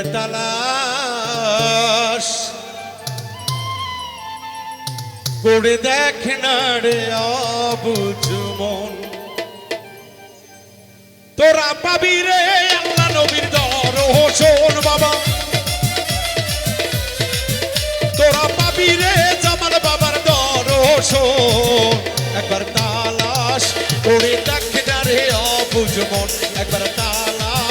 একবার তালাশ করে দেখ না রে অবুঝ মন। তোরা পাবি রে আল্লাহ নবীর দর শোন বাবা। তোরা পাবি রে জামাল বাবার দর শোন। একবার তালাশ করে দেখ না রে অবুঝ মন। একবার তালাশ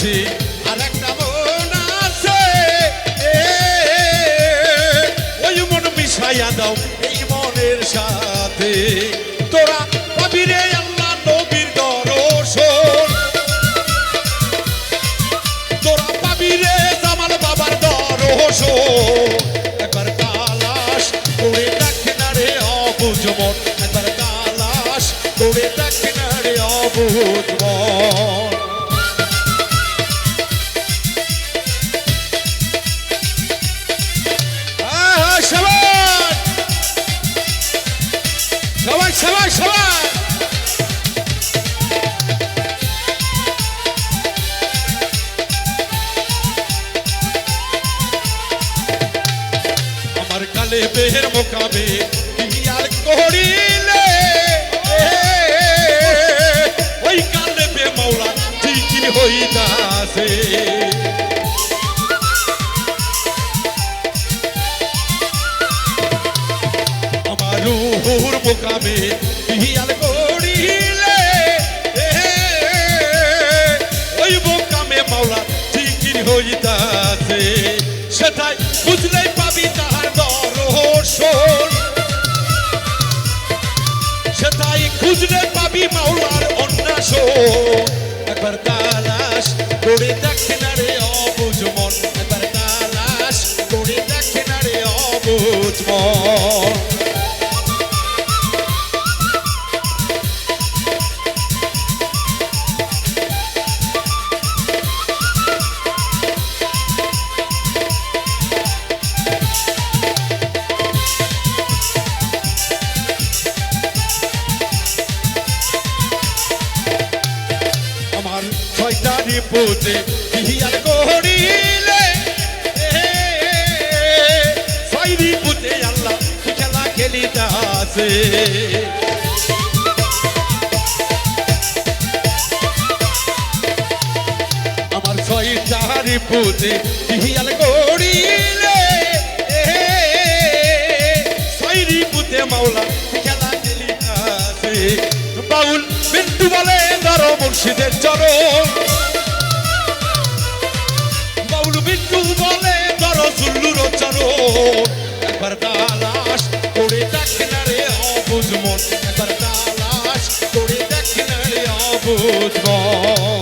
মাঝে আর একটা মন আছে। ওই মন মিশাইয়া দাও এই মনের সাথে। তোরা পাবি তোরা বাবার একবার তালাশ করে দেখ না রে অবুঝ মন। বেহের মোকাবে বিয়ার করিলে ওই কালে বে মৌলা ঠিকই হইতাছে। আমার রুহুর মোকাবে বিয়ার করিলে ওই মোকামে মাওলা ঠিকই হইতাছে। সেটাই বুঝলেই একবার তালাশ করে দেখ না রে অবুঝ মন। একবার তালাশ করে দেখ না রে অবুঝ মন। ছয়টারি পুতে। হিয়ার করিলে ছয়রি পুতে আল্লাহ খেলা খেলিতাছে? আমার ছয়টারি পুতে হিয়ার করিলে ছয়রি পুতে মাওলা খেলা খেলিতাছে? বাউল বিন্দু বলে ধরো মুর্শিদের চরণ চরণ একবার তালাশ করে দেখ না রে অবুঝ মন। একবার তালাশ করে দেখ না রে অবুঝ মন।